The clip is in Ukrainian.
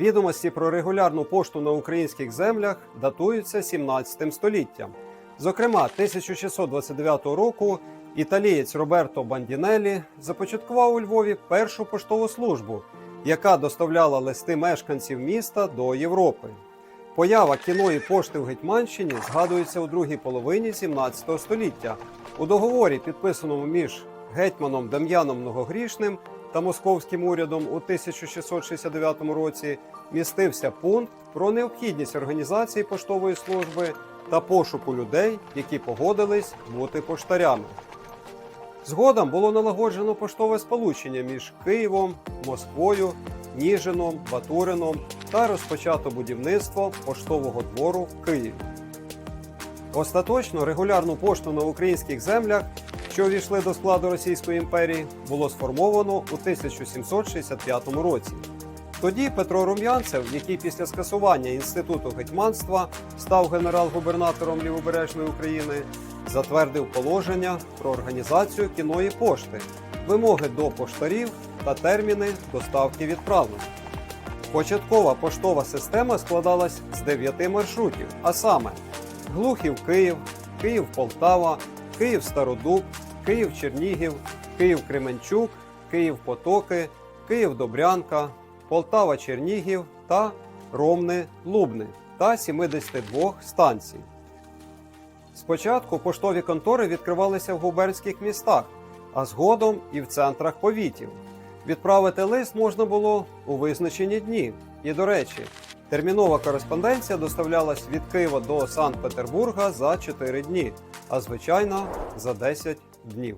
Відомості про регулярну пошту на українських землях датуються 17 століттям. Зокрема, 1629 року італієць Роберто Бандінелі започаткував у Львові першу поштову службу, яка доставляла листи мешканців міста до Європи. Поява кіної пошти в Гетьманщині згадується у другій половині 17 століття. У договорі, підписаному між гетьманом Дем'яном Многогрішним та московським урядом у 1669 році, містився пункт про необхідність організації поштової служби та пошуку людей, які погодились бути поштарями. Згодом було налагоджено поштове сполучення між Києвом, Москвою, Ніжином, Батурином та розпочато будівництво поштового двору в Києві. Остаточно регулярну пошту на українських землях, що увійшли до складу Російської імперії, було сформовано у 1765 році. Тоді Петро Рум'янцев, який після скасування інституту гетьманства став генерал-губернатором Лівобережної України, затвердив положення про організацію кіної пошти, вимоги до поштарів та терміни доставки відправлення. Початкова поштова система складалась з дев'яти маршрутів, а саме Глухів Київ, Київ Полтава, Київ Стародуб, Київ Чернігів, Київ Кременчук, Київ Потоки, Київ Добрянка, Полтава Чернігів та Ромни Лубни та 72 станцій. Спочатку поштові контори відкривалися в губернських містах, а згодом і в центрах повітів. Відправити лист можна було у визначені дні. І, до речі, термінова кореспонденція доставлялась від Києва до Санкт-Петербурга за 4 дні, а звичайно за 10 днів.